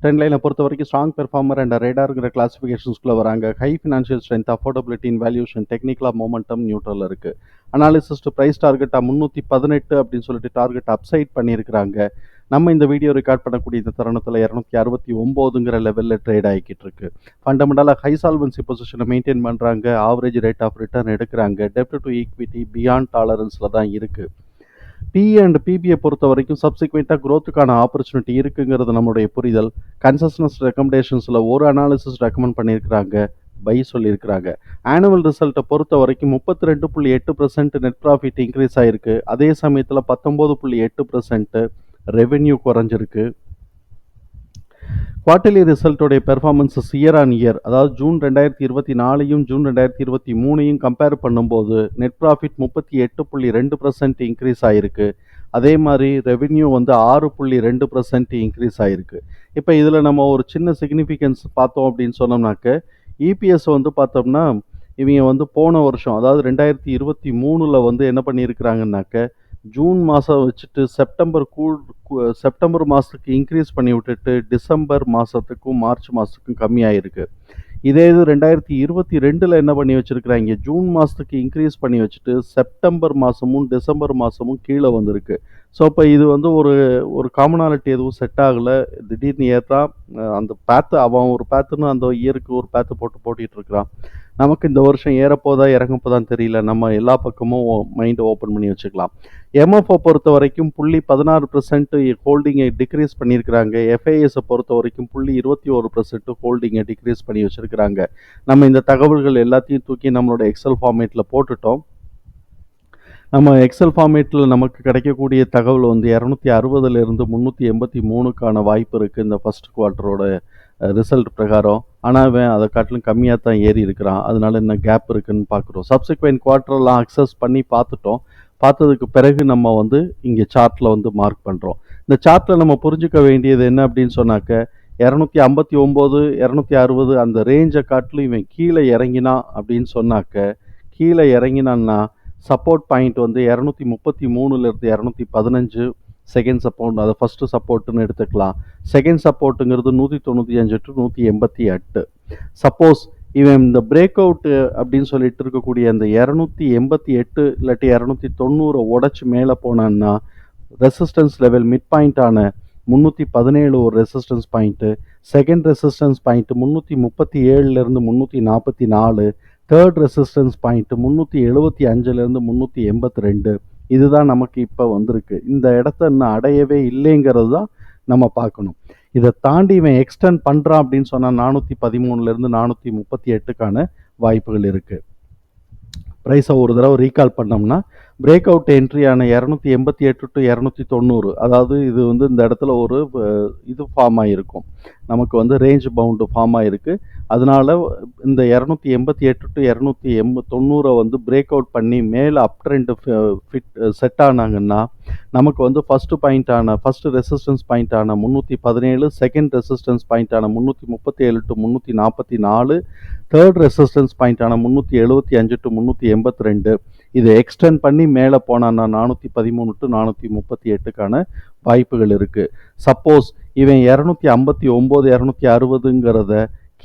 Trend லைனை பொறுத்த வரைக்கும் ஸ்ட்ராங் பெர்ஃபார்மர் அண்ட் ரேடாருங்கிற கிளாஸிஃபிகேஷன்ஸ்குள்ளே வராங்க. High financial strength affordability in valuation டெக்னிக்கலாக மோமெண்டம் நியூட்ரல் இருக்குது அனாலிசிஸ்ட் ப்ரைஸ் டார்கெட்டாக முந்நூற்றி பதினெட்டு அப்படின்னு சொல்லிட்டு டார்கெட் அப்சைட் பண்ணியிருக்கிறாங்க. நம்ம இந்த வீடியோ ரெக்கார்ட் பண்ணக்கூடிய இந்த தருணத்தில் இரநூத்தி அறுபத்தி ஒம்போதுங்கிற லெவலில் ட்ரேட் ஆகிக்கிட்டு இருக்கு. ஃபண்டமெண்டலாக ஹை சால்வன்சி பொசிஷனை மெயின்டைன் பண்ணுறாங்க ஆவரேஜ் ரேட் ஆஃப் ரிட்டர்ன் எடுக்கிறாங்க. டெப்ட் டு ஈக்விட்டி பியாண்ட் டாலரன்ஸில் தான் இருக்குது பிஏ அண்ட் பிபியை பொறுத்த வரைக்கும் சப்சிக்வெண்ட்டாக க்ரோத்துக்கான ஆப்பர்ச்சுனிட்டி இருக்குங்கிறது நம்மளுடைய புரிதல். கன்சஸ்னஸ் ரெக்கமெண்டேஷன்ஸில் ஒரு அனாலிசிஸ் ரெக்கமெண்ட் பண்ணியிருக்கிறாங்க பை சொல்லியிருக்கிறாங்க. ஆனுவல் ரிசல்ட்டை பொறுத்த வரைக்கும் முப்பத்தி ரெண்டு புள்ளி எட்டு பர்சன்ட் நெட் ப்ராஃபிட் இன்க்ரீஸ் ஆகிருக்கு அதே சமயத்தில் பத்தொம்போது புள்ளி எட்டு பர்சன்ட்டு ரெவென்யூ குறைஞ்சிருக்கு. குவார்டர்லி ரிசல்ட்டோடைய பெர்ஃபார்மன்ஸஸ் இயர் ஆன் இயர் அதாவது ஜூன் ரெண்டாயிரத்தி இருபத்தி நாலையும் ஜூன் ரெண்டாயிரத்தி இருபத்தி மூணையும் கம்பேர் பண்ணும்போது நெட் ப்ராஃபிட் முப்பத்தி எட்டு புள்ளி ரெண்டு பர்சன்ட் இன்க்ரீஸ் ஆகிருக்கு அதே மாதிரி ரெவின்யூ வந்து ஆறு புள்ளி ரெண்டு பர்சன்ட் இன்க்ரீஸ் ஆகிருக்கு இப்போ இதில் நம்ம ஒரு சின்ன சிக்னிஃபிகன்ஸ் பார்த்தோம் அப்படின்னு சொன்னோம்னாக்க இபிஎஸ் வந்து பார்த்தோம்னா இவங்க வந்து போன வருஷம் அதாவது ரெண்டாயிரத்தி இருபத்தி மூணில் வந்து என்ன பண்ணியிருக்கிறாங்கனாக்க ஜூன் மாதம் வச்சுட்டு செப்டம்பர் கூழ் செப்டம்பர் மாதத்துக்கு இன்க்ரீஸ் பண்ணி விட்டுட்டு டிசம்பர் மாதத்துக்கும் மார்ச் மாதத்துக்கும் கம்மியாயிருக்கு. இதே இது ரெண்டாயிரத்தி இருபத்தி ரெண்டில் என்ன பண்ணி வச்சுருக்குறாங்க? ஜூன் மாதத்துக்கு இன்க்ரீஸ் பண்ணி வச்சுட்டு செப்டம்பர் மாதமும் டிசம்பர் மாதமும் கீழே வந்திருக்கு. ஸோ இப்போ இது வந்து ஒரு ஒரு காமனாலிட்டி எதுவும் செட் ஆகலை. திடீர்னு ஏற்றா அந்த பேத்து அவன் ஒரு பேத்துன்னு அந்த இயருக்கு ஒரு பேத்து போட்டு போட்டிகிட்டு இருக்கிறான். நமக்கு இந்த வருஷம் ஏறப்போதா இறங்கப்போதான்னு தெரியல. நம்ம எல்லா பக்கமும் மைண்டை ஓப்பன் பண்ணி வச்சுக்கலாம். எம்எஃப்ஓ பொறுத்த வரைக்கும் புள்ளி பதினாறு பர்சன்ட் ஹோல்டிங்கை டிக்ரீஸ் பண்ணியிருக்கிறாங்க. எஃப்ஐஎஸை பொறுத்த வரைக்கும் புள்ளி இருபத்தி ஒரு பர்சன்ட் ஹோல்டிங்கை டிக்ரீஸ் பண்ணி வச்சுருக்கிறாங்க. நம்ம இந்த தகவல்கள் எல்லாத்தையும் தூக்கி நம்மளோட எக்ஸல் ஃபார்மேட்டில் போட்டுட்டோம். நம்ம எக்ஸல் ஃபார்மேட்டில் நமக்கு கிடைக்கக்கூடிய தகவல் வந்து இரநூத்தி அறுபதுலேருந்து முந்நூற்றி எண்பத்தி மூணுக்கான வாய்ப்பு இருக்குது இந்த ஃபஸ்ட் குவார்ட்டரோட ரிசல்ட் பிரகாரம். ஆனால் அவன் அதை காட்டிலும் கம்மியாக தான் ஏறி இருக்கிறான். அதனால என்ன கேப் இருக்குதுன்னு பார்க்குறோம். சப்சிக்வெண்ட் குவார்ட்டரெலாம் அக்சஸ் பண்ணி பார்த்துட்டோம். பார்த்ததுக்கு பிறகு நம்ம வந்து இங்கே சார்ட்டில் வந்து மார்க் பண்ணுறோம் இந்த சார்ட்டில் நம்ம புரிஞ்சுக்க வேண்டியது என்ன அப்படின்னு சொன்னாக்க இரநூத்தி ஐம்பத்தி ஒம்பது இரநூத்தி அறுபது அந்த ரேஞ்சை காட்டிலும் இவன் கீழே இறங்கினா அப்படின்னு சொன்னாக்க கீழே இறங்கினான்னா சப்போர்ட் பாயிண்ட் வந்து இரநூத்தி முப்பத்தி மூணுலேருந்து இரநூத்தி பதினஞ்சு செகண்ட் சப்போர்ட் அதை ஃபஸ்ட்டு சப்போர்ட்டுன்னு எடுத்துக்கலாம். செகண்ட் சப்போர்ட்டுங்கிறது நூற்றி தொண்ணூற்றி அஞ்சு டு நூற்றி எண்பத்தி எட்டு. சப்போஸ் இவன் இந்த பிரேக் அவுட்டு அப்படின்னு சொல்லிட்டு இருக்கக்கூடிய அந்த இரநூத்தி எண்பத்தி எட்டு இல்லாட்டி இரநூத்தி தொண்ணூறை உடச்சி மேலே போனான்னா ரெசிஸ்டன்ஸ் லெவல் மிட் பாயிண்டான முந்நூற்றி பதினேழு ஒரு resistance point second resistance point முந்நூற்றி முப்பத்தி ஏழுலேருந்து முந்நூற்றி நாற்பத்தி நாலு. தேர்ட் ரெசிஸ்டன்ஸ் பாயிண்ட்டு முந்நூற்றி எழுபத்தி அஞ்சுலேருந்து முந்நூற்றி எண்பத்தி ரெண்டு. இதுதான் நமக்கு இப்போ வந்திருக்கு. இந்த இடத்த இன்னும் அடையவே இல்லைங்கிறது தான் நம்ம பார்க்கணும். இதை தாண்டி இவன் எக்ஸ்டெண்ட் பண்ணுறான் அப்படின்னு சொன்னால் நானூற்றி பதிமூணுலேருந்து நானூற்றி முப்பத்தி எட்டுக்கான வாய்ப்புகள் இருக்குது ப்ரைஸை ஒரு தடவை ரீகால் பண்ணோம்னா பிரேக் அவுட் என்ட்ரியான இரநூத்தி எண்பத்தி எட்டு டு இரநூத்தி தொண்ணூறு. அதாவது இது வந்து இந்த இடத்துல ஒரு இது ஃபார்ம் ஆகிருக்கும் நமக்கு வந்து ரேஞ்ச் பவுண்டு ஃபார்ம் ஆகிருக்கு அதனால இந்த இரநூத்தி எண்பத்தி எட்டு டு இரநூத்தி எண்ப தொண்ணூறை வந்து பிரேக் அவுட் பண்ணி மேலே அப் ட்ரெண்டு ஃபிட் செட் ஆனாங்கன்னா நமக்கு வந்து ஃபஸ்ட்டு பாயிண்ட்டான ஃபஸ்ட்டு ரெசிஸ்டன்ஸ் பாயிண்ட்டான முந்நூற்றி பதினேழு செகண்ட் ரெசிஸ்டன்ஸ் பாயிண்ட்டான முந்நூற்றி முப்பத்தி ஏழு டு முந்நூற்றி நாற்பத்தி நாலு தேர்ட் ரெசிஸ்டன்ஸ் பாயிண்ட்டான முந்நூற்றி எழுபத்தி அஞ்சு டு முந்நூற்றி எண்பத்தி ரெண்டு. இதை எக்ஸ்டெண்ட் பண்ணி மேலே போனான்னா நானூற்றி பதிமூணு டு நானூற்றி முப்பத்தி எட்டுக்கான வாய்ப்புகள் இருக்குது சப்போஸ் இவன் இரநூத்தி ஐம்பத்தி ஒம்பது இரநூத்தி அறுபதுங்கிறத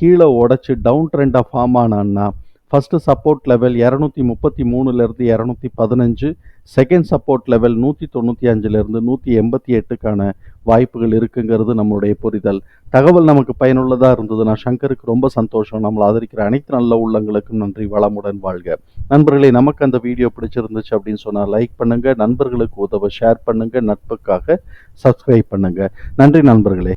கீழே உடச்சி டவுன் ட்ரெண்டாக ஃபார்ம் ஆனான்னா ஃபஸ்ட்டு சப்போர்ட் லெவல் இரநூத்தி முப்பத்தி மூணுலேருந்து இரநூத்தி பதினஞ்சு. செகண்ட் சப்போர்ட் லெவல் நூற்றி தொண்ணூற்றி அஞ்சுலேருந்து நூற்றி எண்பத்தி எட்டுக்கான வாய்ப்புகள் இருக்குங்கிறது நம்மளுடைய புரிதல். தகவல் நமக்கு பயனுள்ளதாக இருந்தது. நான் சங்கருக்கு ரொம்ப சந்தோஷம். நம்மளை ஆதரிக்கிற அனைத்து நல்ல உள்ளங்களுக்கும் நன்றி. வளமுடன் வாழ்க. நண்பர்களே நமக்கு அந்த வீடியோ பிடிச்சிருந்துச்சு அப்படின்னு சொன்னால் லைக் பண்ணுங்கள் நண்பர்களுக்கு உதவ ஷேர் பண்ணுங்கள் நட்புக்காக சப்ஸ்கிரைப் பண்ணுங்கள் நன்றி நண்பர்களே.